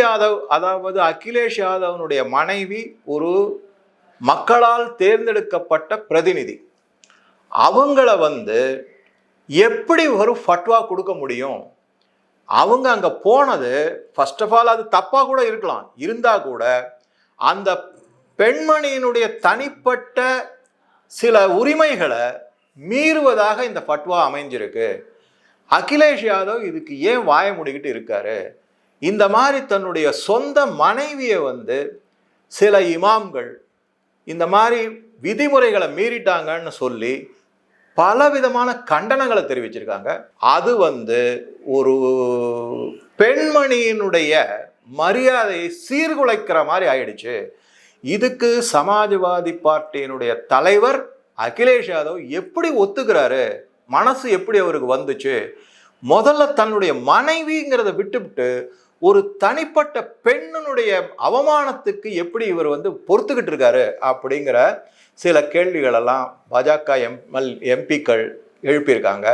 யாதவ் அதாவது அகிலேஷ் யாதவனுடைய மனைவி ஒரு மக்களால் தேர்ந்தெடுக்கப்பட்ட பிரதிநிதி. அவங்கள வந்து எப்படி ஒரு ஃபட்வா கொடுக்க முடியும்? அவங்க அங்கே போனது ஃபர்ஸ்ட் ஆஃப் ஆல் அது தப்பாக கூட இருக்கலாம். இருந்தால் கூட அந்த பெண்மணியினுடைய தனிப்பட்ட சில உரிமைகளை மீறுவதாக இந்த ஃபட்வா அமைஞ்சிருக்கு. அகிலேஷ் யாதவ் இதுக்கு ஏன் வாய முடிக்கிட்டு இருக்காரு? இந்த மாதிரி தன்னுடைய சொந்த மனைவியை வந்து சில இமாம்கள் இந்த மாதிரி விதிமுறைகளை மீறிட்டாங்கன்னு சொல்லி பலவிதமான கண்டனங்களை தெரிவிச்சிருக்காங்க. அது வந்து ஒரு பெண்மணியினுடைய மரியாதையை சீர்குலைக்கிற மாதிரி ஆயிடுச்சு. இதுக்கு சமாஜ்வாதி பார்ட்டியினுடைய தலைவர் அகிலேஷ் யாதவ் எப்படி ஒத்துக்கிறாரு? மனசு எப்படி அவருக்கு வந்துச்சு? முதல்ல தன்னுடைய மனைவிங்கிறத விட்டுவிட்டு ஒரு தனிப்பட்ட பெண்ணினுடைய அவமானத்துக்கு எப்படி இவர் வந்து பொறுத்துக்கிட்டு இருக்காரு அப்படிங்கிற சில கேள்விகளெல்லாம் பாஜக எம்எல் எம்பிக்கள் எழுப்பியிருக்காங்க.